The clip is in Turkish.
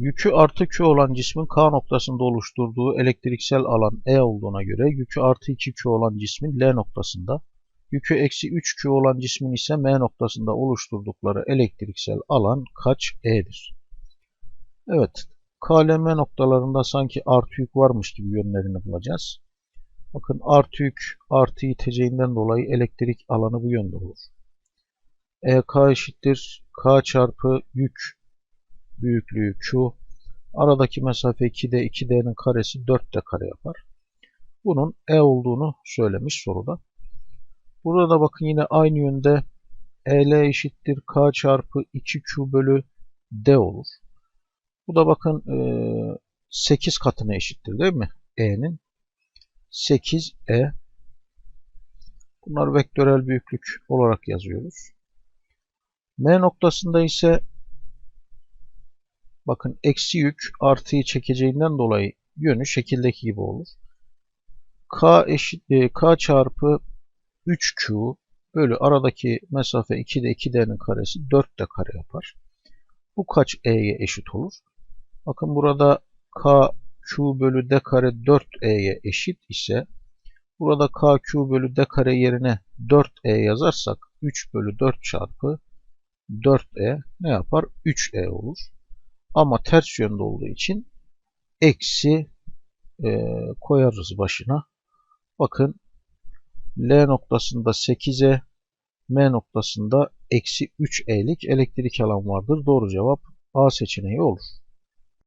Yükü artı Q olan cismin K noktasında oluşturduğu elektriksel alan E olduğuna göre yükü artı 2Q olan cismin L noktasında, yükü eksi 3Q olan cismin ise M noktasında oluşturdukları elektriksel alan kaç E'dir? Evet, KLM noktalarında sanki artı yük varmış gibi yönlerini bulacağız. Bakın artı yük artı iteceğinden dolayı elektrik alanı bu yönde olur. EK eşittir K çarpı yük büyüklüğü Q. Aradaki mesafe 2D, 2D'nin karesi 4D kare yapar. Bunun E olduğunu söylemiş soruda. Burada da bakın yine aynı yönde EL eşittir K çarpı 2Q bölü D olur. Bu da bakın 8 katına eşittir değil mi? E'nin 8E. Bunlar vektörel büyüklük olarak yazıyoruz. M noktasında ise bakın eksi yük artıyı çekeceğinden dolayı yönü şekildeki gibi olur. K eşit K çarpı 3Q bölü aradaki mesafe 2'de 2D'nin karesi 4D kare yapar. Bu kaç E'ye eşit olur? Bakın burada K Q bölü D kare 4E'ye eşit ise burada K Q bölü D kare yerine 4E yazarsak 3 bölü 4 çarpı 4E ne yapar? 3E olur. Ama ters yönde olduğu için eksi e, koyarız başına. Bakın L noktasında 8E M noktasında eksi 3E'lik elektrik alan vardır. Doğru cevap A seçeneği olur.